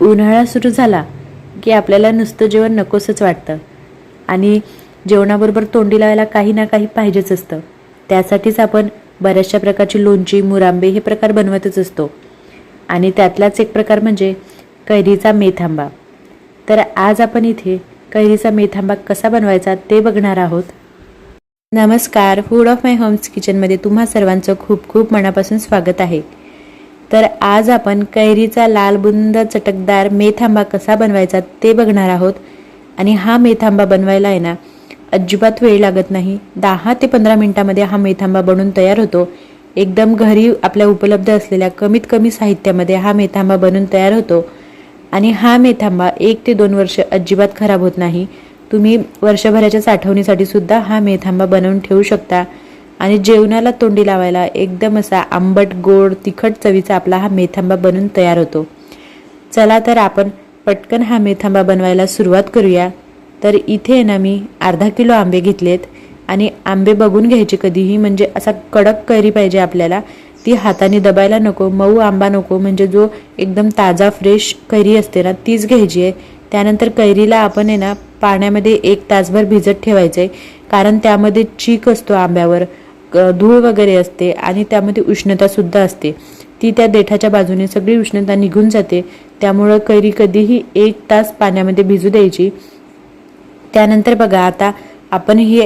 उन्हाळा सुरू झाला की आपल्याला नुसतं जेवण नकोसंच वाटतं. आणि जेवणाबरोबर तोंडी लावायला काही ना काही पाहिजेच असतं. त्यासाठीच आपण बऱ्याचशा प्रकारची लोणची मुरांबे हे प्रकार बनवतच असतो. आणि त्यातलाच एक प्रकार म्हणजे कैरीचा मेथांबा. तर आज आपण इथे कैरीचा मेथांबा कसा बनवायचा ते बघणार आहोत. नमस्कार फूड ऑफ माय होम्स किचनमध्ये तुम्हा सर्वांचं खूप खूप मनापासून स्वागत आहे. तर आज आपण कैरीचा लालबुंद चटकदार मेथांबा कसा बनवायचा ते बघणार आहोत. आणि हा मेथांबा बनवायला आहे ना अजिबात वेळ लागत नाही. दहा ते पंधरा मिनिटामध्ये हा मेथांबा बनून तयार होतो. एकदम घरी आपल्या उपलब्ध असलेल्या कमीत कमी साहित्यामध्ये हा मेथांबा बनून तयार होतो. आणि हा मेथांबा एक ते दोन वर्ष अजिबात खराब होत नाही. तुम्ही वर्षभराच्या साठवणीसाठी सुद्धा हा मेथांबा बनवून ठेवू शकता. आणि जेवणाला तोंडी लावायला एकदम असा आंबट गोड तिखट चवीचा आपला हा मेथांबा बनून तयार होतो. चला तर आपण पटकन हा मेथांबा बनवायला सुरुवात करूया. तर इथे आहे ना मी अर्धा किलो आंबे घेतलेत आणि आंबे बघून घ्यायचे कधीही म्हणजे असा कडक कैरी पाहिजे आपल्याला. ती हाताने दबायला नको मऊ आंबा नको म्हणजे जो एकदम ताजा फ्रेश कैरी असते ना तीच घ्यायची आहे. त्यानंतर कैरीला आपण आहे ना पाण्यामध्ये एक तासभर भिजत ठेवायचं आहे कारण त्यामध्ये चीक असतो आंब्यावर. धूळ वगैरे असते आणि त्यामध्ये उष्णतासुद्धा असते. ती त्या देठाच्या बाजूने सगळी उष्णता निघून जाते. त्यामुळं कैरी कधीही एक तास पाण्यामध्ये भिजू द्यायची. त्यानंतर बघा आता आपण ही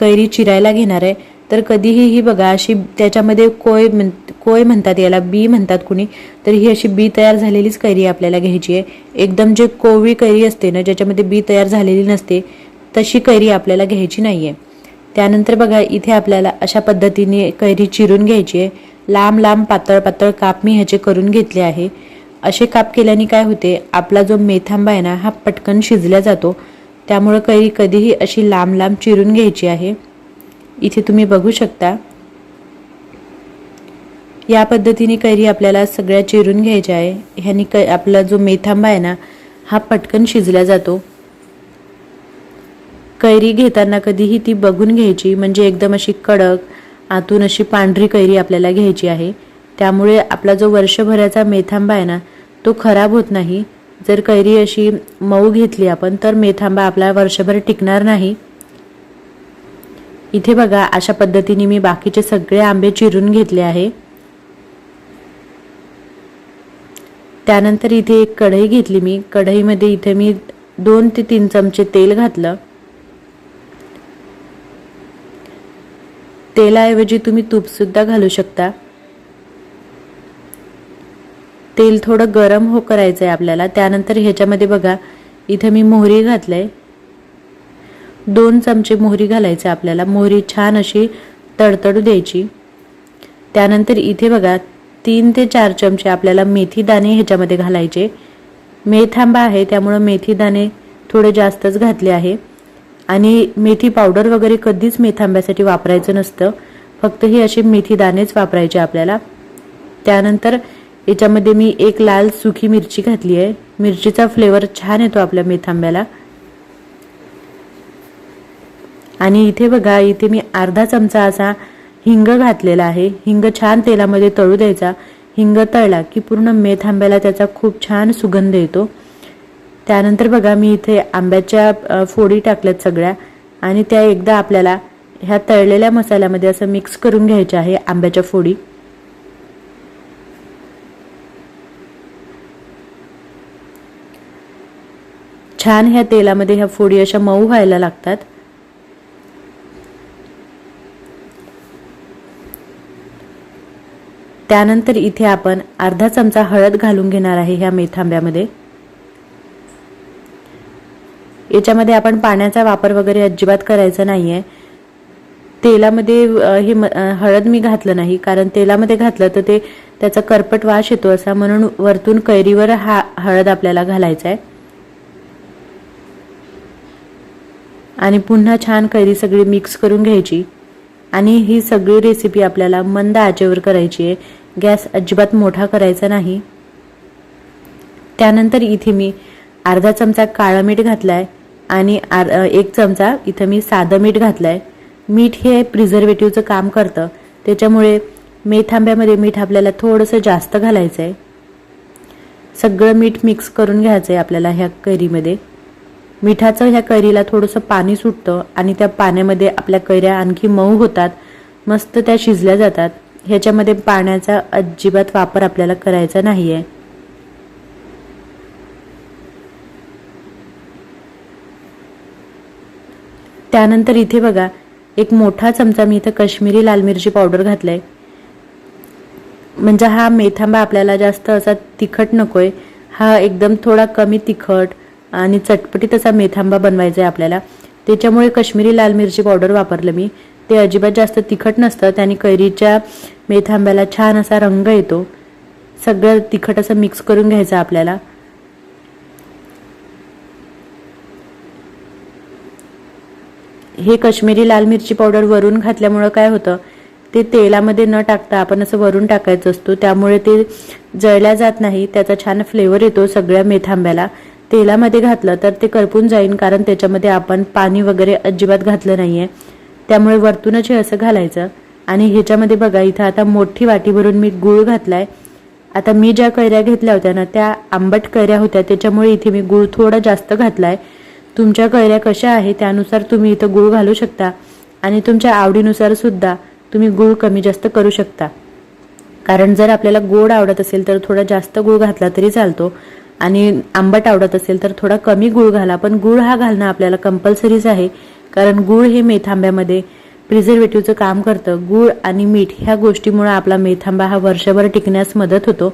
कैरी चिरायला घेणार आहे. तर कधीही ही बघा अशी त्याच्यामध्ये कोय म्हण कोय म्हणतात याला बी म्हणतात कुणी तर ही अशी बी तयार झालेलीच कैरी आपल्याला घ्यायची आहे. एकदम जे कोवळी कैरी असते ना ज्याच्यामध्ये बी तयार झालेली नसते तशी कैरी आपल्याला घ्यायची नाही आहे त्यानंतर बघा इथे आपल्याला अशा पद्धतीने कैरी चिरून घ्यायची आहे. लांब लांब पातळ पातळ काप मी ह्याचे करून घेतले आहे. असे काप केल्याने काय होते आपला जो मेथांबा आहे ना हा पटकन शिजला जातो. त्यामुळं कैरी कधीही अशी लांब लांब चिरून घ्यायची आहे. इथे तुम्ही बघू शकता. या पद्धतीने कैरी आपल्याला सगळ्या चिरून घ्यायच्या आहे. ह्यानी कै आपला जो मेथांबा आहे ना हा पटकन शिजला जातो. कैरी घेताना कधीही ती बघून घ्यायची. म्हणजे एकदम अशी कडक आतून अशी पांढरी कैरी आपल्याला घ्यायची आहे. त्यामुळे आपला जो वर्षभराचा मेथांबा आहे ना तो खराब होत नाही. जर कैरी अशी मऊ घेतली आपण तर मेथांबा आपला वर्षभर टिकणार नाही. इथे बघा अशा पद्धतीने मी बाकीचे सगळे आंबे चिरून घेतले आहे. त्यानंतर इथे एक कढई घेतली मी. कढईमध्ये इथे मी दोन ते तीन चमचे तेल घातलं. तेलाऐवजी तुम्ही तूपसुद्धा घालू शकता. तेल थोडं गरम हो करायचं आहे आपल्याला. त्यानंतर ह्याच्यामध्ये बघा इथं मी मोहरी घातलंय. दोन चमचे मोहरी घालायचे आपल्याला. मोहरी छान अशी तडतडू द्यायची. त्यानंतर इथे बघा तीन ते चार चमचे आपल्याला मेथी दाणे ह्याच्यामध्ये घालायचे. मेथांबा आहे त्यामुळं मेथी दाणे थोडे जास्तच घातले आहे. आणि मेथी पावडर वगैरे कधीच मेथांब्यासाठी वापरायचं नसतं. फक्त ही अशी मेथी दाणेच वापरायचे आपल्याला. त्यानंतर याच्यामध्ये मी एक लाल सुखी मिरची घातली आहे. मिरचीचा फ्लेवर छान येतो आपल्या मेथांब्याला. आणि इथे बघा इथे मी अर्धा चमचा असा हिंग घातलेला आहे. हिंग छान तेलामध्ये तळू द्यायचा. हिंग तळला की पूर्ण मेथांब्याला त्याचा खूप छान सुगंध येतो. त्यानंतर बघा मी इथे आंब्याच्या फोडी टाकल्यात सगळ्या आणि त्या एकदा आपल्याला ह्या तळलेल्या मसाल्यामध्ये असं मिक्स करून घ्यायच्या आहे आंब्याच्या फोडी. छान ह्या तेलामध्ये ह्या फोडी अशा मऊ व्हायला लागतात. त्यानंतर इथे आपण अर्धा चमचा हळद घालून घेणार आहे ह्या मेथांब्यामध्ये. याच्यामध्ये आपण पाण्याचा वापर वगैरे अजिबात करायचा नाही आहे तेलामध्ये हे म- हळद मी घातलं नाही कारण तेलामध्ये घातलं तर ते त्याचा करपट वास येतो असा म्हणून वरतून कैरीवर हा हळद आपल्याला घालायचा आहे आणि पुन्हा छान कैरी सगळी मिक्स करून घ्यायची. आणि ही सगळी रेसिपी आपल्याला मंद आचेवर करायची आहे. गॅस अजिबात मोठा करायचा नाही. त्यानंतर इथे मी अर्धा चमचा काळं मीठ घातला आहे आणि आर एक चमचा इथं मी साधं मीठ घातलं आहे मीठ हे प्रिझर्वेटिव्हचं काम करतं. त्याच्यामुळे मेथांब्यामध्ये मीठ आपल्याला थोडंसं जास्त घालायचं आहे सगळं मीठ मिक्स करून घ्यायचं आहे आपल्याला ह्या कैरीमध्ये. मिठाचं ह्या कैरीला थोडंसं पाणी सुटतं आणि त्या पाण्यामध्ये आपल्या कैऱ्या आणखी मऊ होतात मस्त त्या शिजल्या जातात. ह्याच्यामध्ये पाण्याचा अजिबात वापर आपल्याला करायचा नाही आहे त्यानंतर इथे बघा एक मोठा चमचा मी इथं कश्मीरी लाल मिरची पावडर घातलाय. म्हणजे हा मेथांबा आपल्याला जास्त असा तिखट नकोय. हा एकदम थोडा कमी तिखट आणि चटपटीत असा मेथांबा बनवायचा आहे आपल्याला. त्याच्यामुळे कश्मीरी लाल मिरची पावडर वापरलं मी. ते अजिबात जास्त तिखट नसतं त्याने कैरीच्या मेथांब्याला छान असा रंग येतो. सगळं तिखट असं मिक्स करून घ्यायचं आपल्याला. हे कश्मीरी लाल मिरची पावडर वरून घातल्यामुळं काय होतं? ते तेलामध्ये न टाकता आपण असं वरून टाकायचं असतो. त्यामुळे ते जळल्या जात नाही. त्याचा छान फ्लेवर येतो सगळ्या मेथांब्याला. तेलामध्ये घातलं तर ते करपून जाईन कारण त्याच्यामध्ये आपण पाणी वगैरे अजिबात घातलं नाहीये. त्यामुळे वरतूनच हे असं घालायचं. आणि ह्याच्यामध्ये बघा इथं आता मोठी वाटी भरून मी गूळ घातलाय. आता मी ज्या कैऱ्या घेतल्या होत्या ना त्या आंबट कैऱ्या होत्या. त्याच्यामुळे इथे मी गूळ थोडा जास्त घातलाय. तुमच्या कैऱ्या कशा आहे त्यानुसार तुम्ही इथं गूळ घालू शकता आणि तुमच्या आवडीनुसार सुद्धा तुम्ही गूळ कमी जास्त करू शकता. कारण जर आपल्याला गोड आवडत असेल तर थोडा जास्त गूळ घातला तरी चालतो आणि आंबट आवडत असेल तर थोडा कमी गूळ घाला. पण गूळ हा घालणं आपल्याला कंपल्सरीच आहे. कारण गूळ हे मेथांब्यामध्ये प्रिझर्वेटिव्हचं काम करतं. गूळ आणि मीठ ह्या गोष्टीमुळे आपला मेथांबा हा वर्षभर टिकण्यास मदत होतो.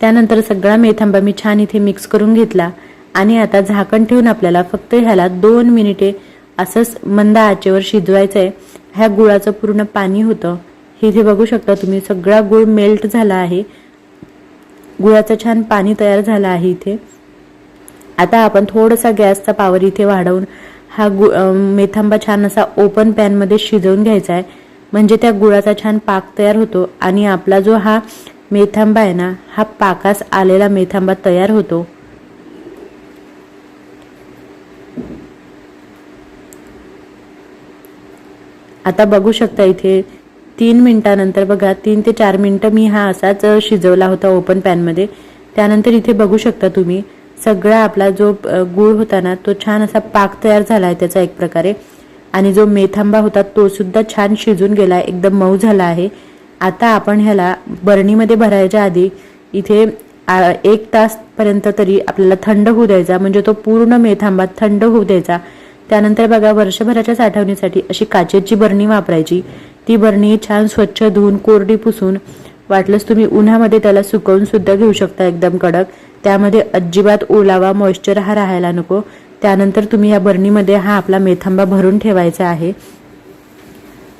त्यानंतर सगळा मेथांबा मी छान इथे मिक्स करून घेतला. आणि आता झाकण ठेवून आपल्याला फक्त ह्याला दोन मिनिटे असंच मंद आचेवर शिजवायचं आहे ह्या गुळाचं पूर्ण पाणी होतं. हे जे बघू शकता तुम्ही सगळा गुळ मेल्ट झाला आहे. गुळाचं छान पाणी तयार झालं आहे इथे. आता आपण थोडासा गॅसचा पावर इथे वाढवून हा गु मेथांबा छान असा ओपन पॅनमध्ये शिजवून घ्यायचा आहे म्हणजे त्या गुळाचा छान पाक तयार होतो आणि आपला जो हा मेथांबा आहे ना हा पाकास आलेला मेथांबा तयार होतो. आता बघू शकता इथे तीन मिनटानंतर बघा तीन ते चार मिनटं मी हा असाच शिजवला होता ओपन पॅनमध्ये त्यानंतर इथे बघू शकता तुम्ही सगळा आपला जो गूळ होता ना तो छान असा पाक तयार झाला आहे त्याचा एक प्रकारे. आणि जो मेथांबा होता तो सुद्धा छान शिजून गेला एकदम मऊ झाला आहे. आता आपण ह्याला बरणीमध्ये भरायच्या आधी इथे एक तासपर्यंत तरी आपल्याला थंड होऊ द्यायचा म्हणजे तो पूर्ण मेथांबा थंड होऊ द्यायचा. त्यानंतर बघा वर्षभराच्या साठवणीसाठी अशी काचेची बरणी वापरायची. ती बरणी छान स्वच्छ धुवून कोरडी पुसून वाटलंच तुम्ही उन्हामध्ये त्याला सुकवून सुद्धा घेऊ शकता एकदम कडक. त्यामध्ये अजिबात ओलावा मॉइश्चर हा राहायला नको. त्यानंतर तुम्ही या बरणीमध्ये हा आपला मेथांबा भरून ठेवायचा आहे.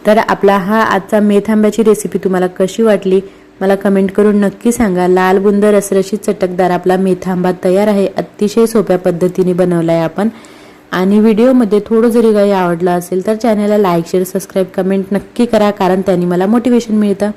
तर आपला हा आजचा मेथांब्याची रेसिपी तुम्हाला कशी वाटली? मला कमेंट करून नक्की सांगा. लाल बुंद रसरशीत चटकदार आपला मेथांबा तयार आहे. अतिशय सोप्या पद्धतीने बनवला आहे आपण. आणि व्हिडिओमध्ये थोडं जरी काही आवडलं असेल तर चॅनलला लाईक शेअर सबस्क्राईब कमेंट नक्की करा कारण त्यांनी मला मोटिवेशन मिळतं.